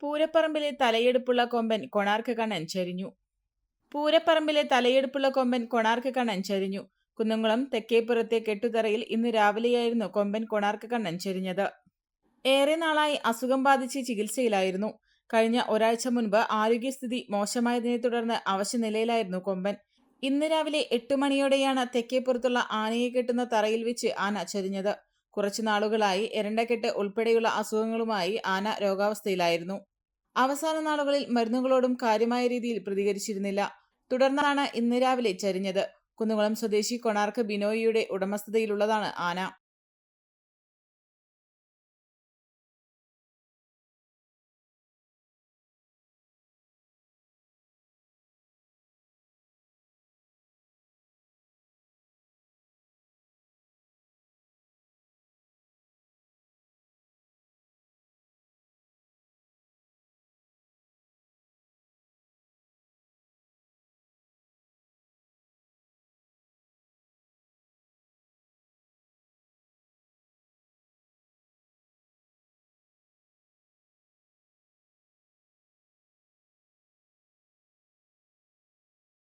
പൂരപ്പറമ്പിലെ തലയെടുപ്പുള്ള കൊമ്പൻ കൊണാർക്ക് കണ്ണൻ ചരിഞ്ഞു. പൂരപ്പറമ്പിലെ തലയെടുപ്പുള്ള കൊമ്പൻ കൊണാർക്ക് കണ്ണൻ ചരിഞ്ഞു. കുന്നംകുളം തെക്കേപ്പുറത്തെ കെട്ടുതറയിൽ ഇന്ന് രാവിലെയായിരുന്നു കൊമ്പൻ കൊണാർക്ക് കണ്ണൻ ചരിഞ്ഞത്. ഏറെ നാളായി അസുഖം ബാധിച്ച് ചികിത്സയിലായിരുന്നു. കഴിഞ്ഞ ഒരാഴ്ച മുൻപ് ആരോഗ്യസ്ഥിതി മോശമായതിനെ തുടർന്ന് അവശനിലയിലായിരുന്നു കൊമ്പൻ. ഇന്ന് രാവിലെ എട്ട് മണിയോടെയാണ് തെക്കേപ്പുറത്തുള്ള ആനയെ കെട്ടുന്ന തറയിൽ വെച്ച് ആന ചരിഞ്ഞത്. കുറച്ചു നാളുകളായി എരണ്ടക്കെട്ട് ഉൾപ്പെടെയുള്ള അസുഖങ്ങളുമായി ആന രോഗാവസ്ഥയിലായിരുന്നു. അവസാന നാളുകളിൽ മരുന്നുകളോടും കാര്യമായ രീതിയിൽ പ്രതികരിച്ചിരുന്നില്ല. തുടർന്നാണ് ഇന്ന് രാവിലെ ചരിഞ്ഞത്. കുന്നുകുളം സ്വദേശി കൊണാർക്ക് ബിനോയിയുടെ ഉടമസ്ഥതയിലുള്ളതാണ് ആന.